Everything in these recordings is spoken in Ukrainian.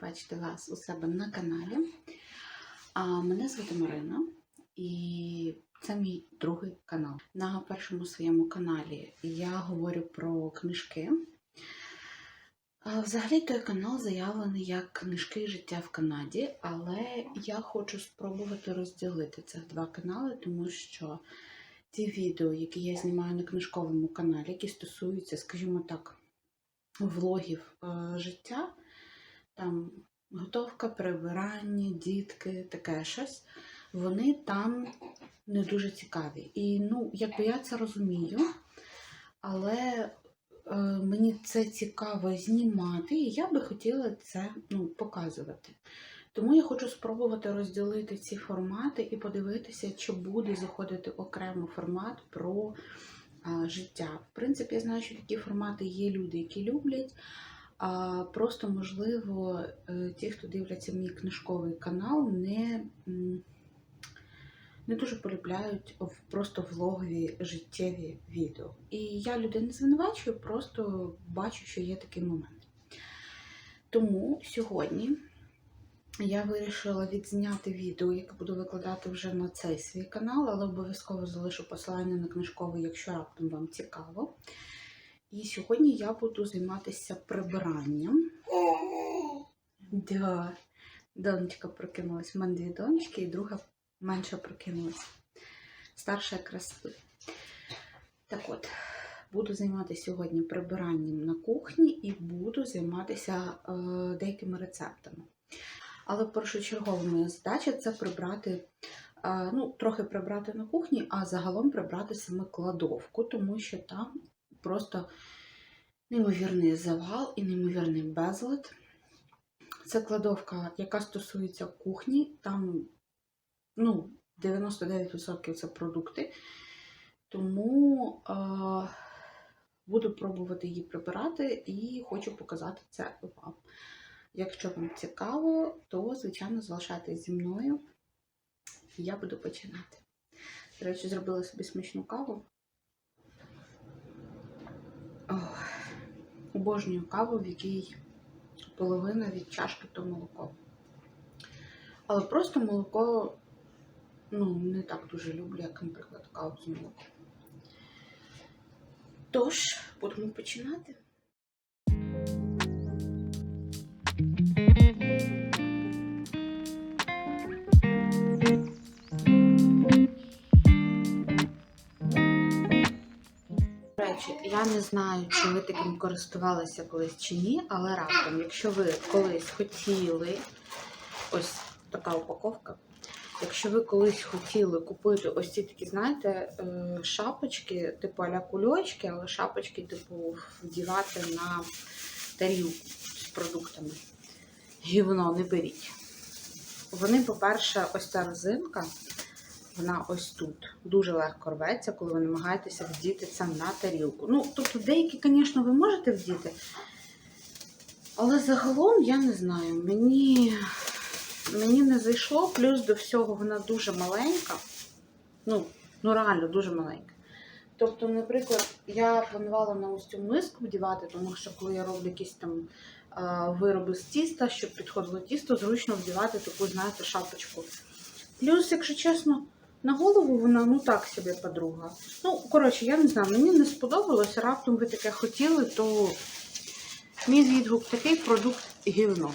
бачити вас у себе на каналі. А, Мене звати Марина і це мій другий канал. На першому своєму каналі я говорю про книжки. Взагалі той канал заявлений як книжки життя в Канаді, але я хочу спробувати розділити цих два канали, тому що ті відео, які я знімаю на книжковому каналі, які стосуються, скажімо так, влогів е, життя, там готовка, прибирання, дітки, таке щось, вони там не дуже цікаві. І ну, якби я це розумію, але е, мені це цікаво знімати, і я би хотіла це ну, показувати. Тому я хочу спробувати розділити ці формати і подивитися, чи буде заходити окремо формат про а, життя. В принципі, я знаю, що такі формати є люди, які люблять. А просто, можливо, е, ті, хто дивляться мій книжковий канал, не, не дуже полюбляють просто влогові життєві відео. І я людей не звинувачую, просто бачу, що є такий момент. Тому сьогодні я вирішила відзняти відео, яке буду викладати вже на цей свій канал, але обов'язково залишу посилання на книжковий, якщо раптом вам цікаво. І сьогодні я буду займатися прибиранням. Да. Донечка прокинулась. У мене дві донечки, і друга менша прокинулась. Старша якраз спить. Так от, буду займатися сьогодні прибиранням на кухні і буду займатися е, деякими рецептами. Але першочергова моя задача це прибрати, е, ну, трохи прибрати на кухні, а загалом прибрати саме кладовку, тому що там просто неймовірний завал і неймовірний безлад. Це кладовка, яка стосується кухні, там ну, 99% це продукти. Тому е, буду пробувати її прибирати і хочу показати це вам. Якщо вам цікаво, то, звичайно, залишайтесь зі мною. і Я буду починати. До речі, зробила собі смачну каву. Обожнюю каву, в якій половина від чашки то молоко. Але просто молоко ну, не так дуже люблю, як, наприклад, каву з молоком. Тож, будемо починати. Я не знаю, чи ви таким користувалися колись чи ні, але раптом, якщо ви колись хотіли, ось така упаковка. Якщо ви колись хотіли купити ось ці такі, знаєте, е, шапочки, типу аля кульочки, але шапочки, типу, вдівати на тарілку з продуктами. Гівно не беріть. Вони, по-перше, ось ця резинка, вона ось тут. Дуже легко рветься, коли ви намагаєтеся вдіти це на тарілку. Ну, тобто, деякі, звісно, ви можете вдіти. Але загалом я не знаю. Мені, мені не зайшло, плюс до всього вона дуже маленька. Ну, ну реально дуже маленька. Тобто, наприклад, я планувала на ось цю миску вдівати, тому що коли я роблю якісь там а, вироби з тіста, щоб підходило тісто, зручно вдівати таку, знаєте, шапочку. Плюс, якщо чесно, на голову вона ну так собі подруга. Ну, коротше, я не знаю, мені не сподобалось, раптом ви таке хотіли, то мій відгук такий продукт гівно.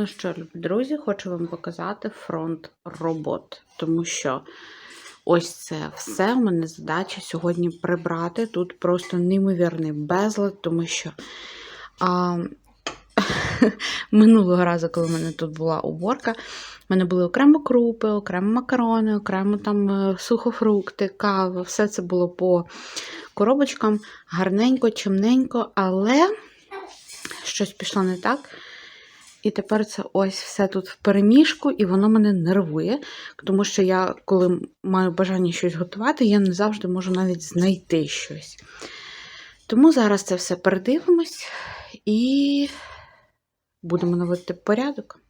Ну що, друзі, хочу вам показати фронт робот, тому що ось це все. У мене задача сьогодні прибрати. Тут просто неймовірний безлад, тому що а, минулого разу, коли в мене тут була уборка, в мене були окремо крупи, окремо макарони, окремо там е, сухофрукти, кава, все це було по коробочкам, гарненько, чимненько, але щось пішло не так. І тепер це ось все тут в переміжку, і воно мене нервує, тому що я, коли маю бажання щось готувати, я не завжди можу навіть знайти щось. Тому зараз це все передивимось і будемо наводити порядок.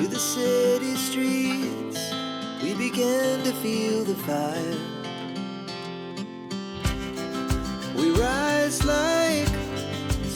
To the city streets. We began to feel the fire. We rise like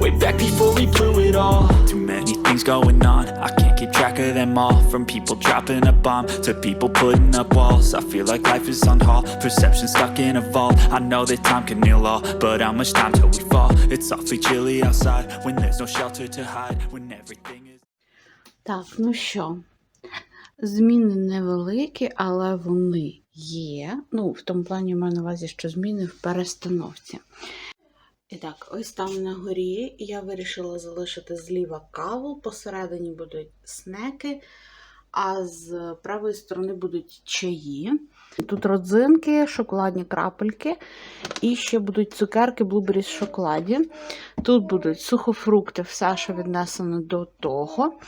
Way back before we blew it all. Too many things going on. I can't keep track of them all. From people dropping a bomb to people putting up walls. I feel like life is on hold. Perception stuck in a vault. I know that time can heal all, but how much time till we fall? It's awfully chilly outside when there's no shelter to hide. When everything is. Так, ну що, зміни невеликі, але вони є. Ну, в тому плані маю на увазі, що зміни в перестановці. І так, ось там на горі я вирішила залишити зліва каву, посередині будуть снеки, а з правої сторони будуть чаї. Тут родзинки, шоколадні крапельки, і ще будуть цукерки блубері з шоколаді. Тут будуть сухофрукти, все, що віднесено до того.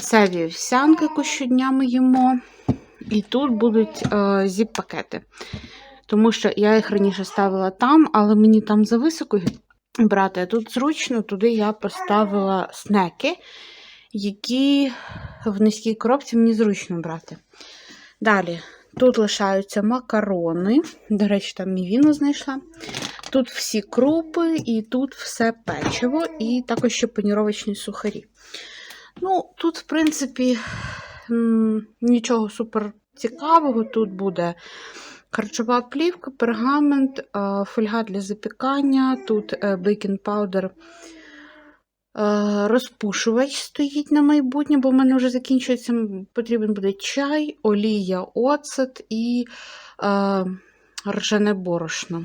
Це вівсянки, яку щодня ми їмо. І тут будуть е, зіп-пакети. Тому що я їх раніше ставила там, але мені там зависоко брати. Тут зручно, туди я поставила снеки, які в низькій коробці мені зручно брати. Далі, тут лишаються макарони. До речі, там мівіну знайшла. Тут всі крупи, і тут все печиво, і також ще паніровочні сухарі. Ну, тут, в принципі, нічого супер цікавого. Тут буде харчова плівка, пергамент, е, фольга для запікання, тут е, бейкінг паудер. Е, Розпушувач стоїть на майбутнє, бо в мене вже закінчується. Потрібен буде чай, олія, оцет і е, ржане борошно.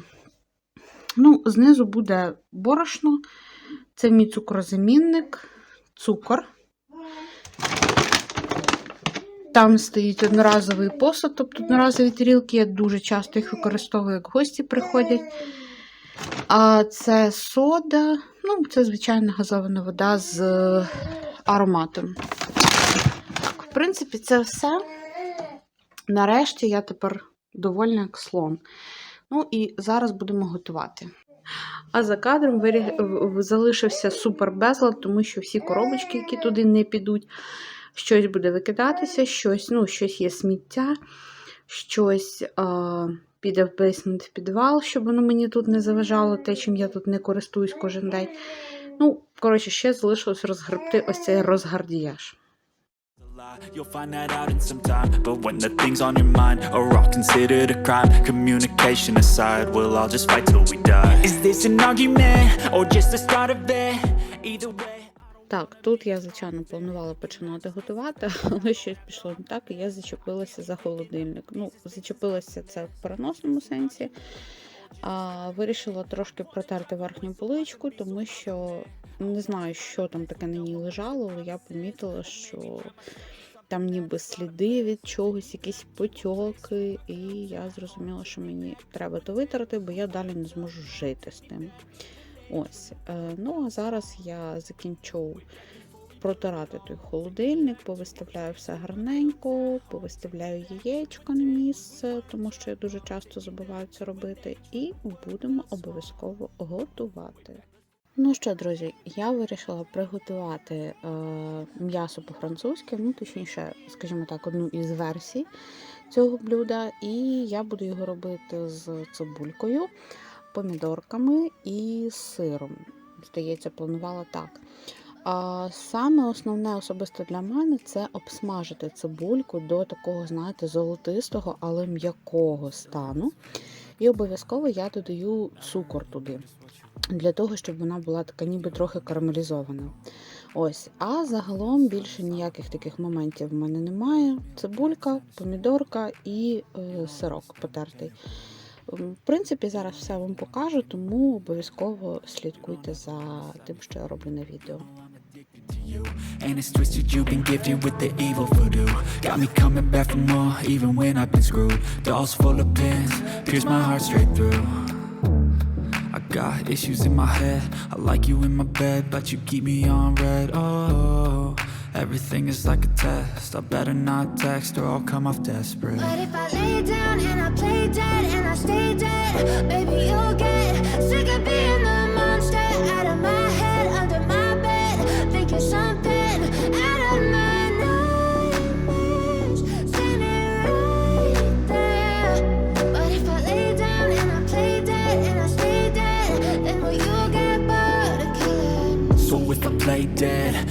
Ну, знизу буде борошно, це мій цукрозамінник, цукор. Там стоїть одноразовий посуд, тобто одноразові тарілки. Я дуже часто їх використовую, як гості приходять. А це сода, ну, це звичайна газована вода з е, ароматом. Так, в принципі, це все. Нарешті я тепер довольна як слон. Ну і зараз будемо готувати. А за кадром залишився супер безлад, тому що всі коробочки, які туди не підуть, щось буде викидатися, щось, ну, щось є сміття, щось е, піде бейсмент в підвал, щоб воно мені тут не заважало, те, чим я тут не користуюсь кожен день. Ну, коротше, ще залишилось розгребти ось цей розгардіяж. You'll find that out in some time. But when the things on your mind are all considered a crime, communication aside, we'll all just fight till we die. Is this an argument or just the start of it? Так, тут я, звичайно, планувала починати готувати, але щось пішло не так, і я зачепилася за холодильник. Ну, зачепилася це в переносному сенсі. А вирішила трошки протерти верхню поличку, тому що не знаю, що там таке на ній лежало, але я помітила, що там ніби сліди від чогось, якісь потьоки, і я зрозуміла, що мені треба то витерти, бо я далі не зможу жити з тим. Ось. Е, Ну, а зараз я закінчу протирати той холодильник, повиставляю все гарненько, повиставляю яєчко на місце, тому що я дуже часто забуваю це робити, і будемо обов'язково готувати. Ну що, друзі, я вирішила приготувати е, м'ясо по-французьки, ну, точніше, скажімо так, одну із версій цього блюда, і я буду його робити з цибулькою помідорками і сиром. Здається, планувала так. А саме основне особисто для мене це обсмажити цибульку до такого, знаєте, золотистого, але м'якого стану. І обов'язково я додаю цукор туди, для того, щоб вона була така ніби трохи карамелізована. Ось, а загалом більше ніяких таких моментів в мене немає. Цибулька, помідорка і е, сирок потертий. В принципі, зараз все вам покажу, тому обов'язково слідкуйте за тим, що я роблю на відео. And it's twisted, you've been gifted with the evil voodoo Got me coming back for more, even when I've been screwed Dolls full of pins, pierce my heart straight through I got issues in my head I like you in my bed, but you keep me on red Oh, everything is like a test I better not text or I'll come off desperate But if I lay down and I play dead and I stay dead, maybe you'll get sick of being the monster out of my head, under my bed, thinking something out of my nightmares, standing right there. But if I lay down and I play dead and I stay dead, then will you get bored of killing? So if I play dead,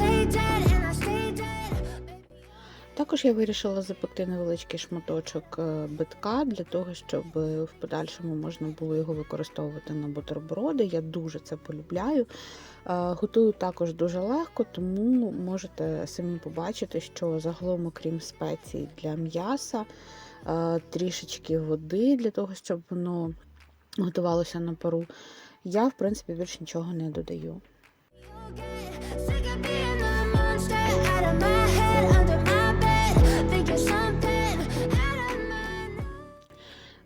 Також я вирішила запекти невеличкий шматочок е, битка для того, щоб е, в подальшому можна було його використовувати на бутерброди. Я дуже це полюбляю. Е, Готую також дуже легко, тому можете самі побачити, що загалом, окрім спецій для м'яса, трішечки води для того, щоб воно готувалося на пару. Я, в принципі, більше нічого не додаю.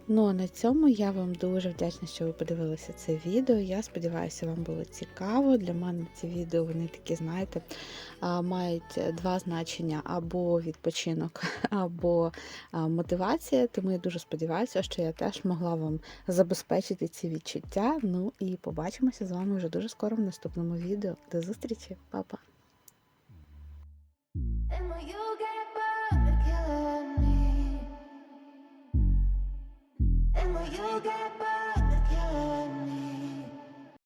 Ну а на цьому я вам дуже вдячна, що ви подивилися це відео. Я сподіваюся, вам було цікаво. Для мене ці відео вони такі, знаєте, мають два значення: або відпочинок, або мотивація. Тому я дуже сподіваюся, що я теж могла вам забезпечити ці відчуття. Ну і побачимося з вами вже дуже скоро в наступному відео. До зустрічі, Па-па! telling me? And will you get burned?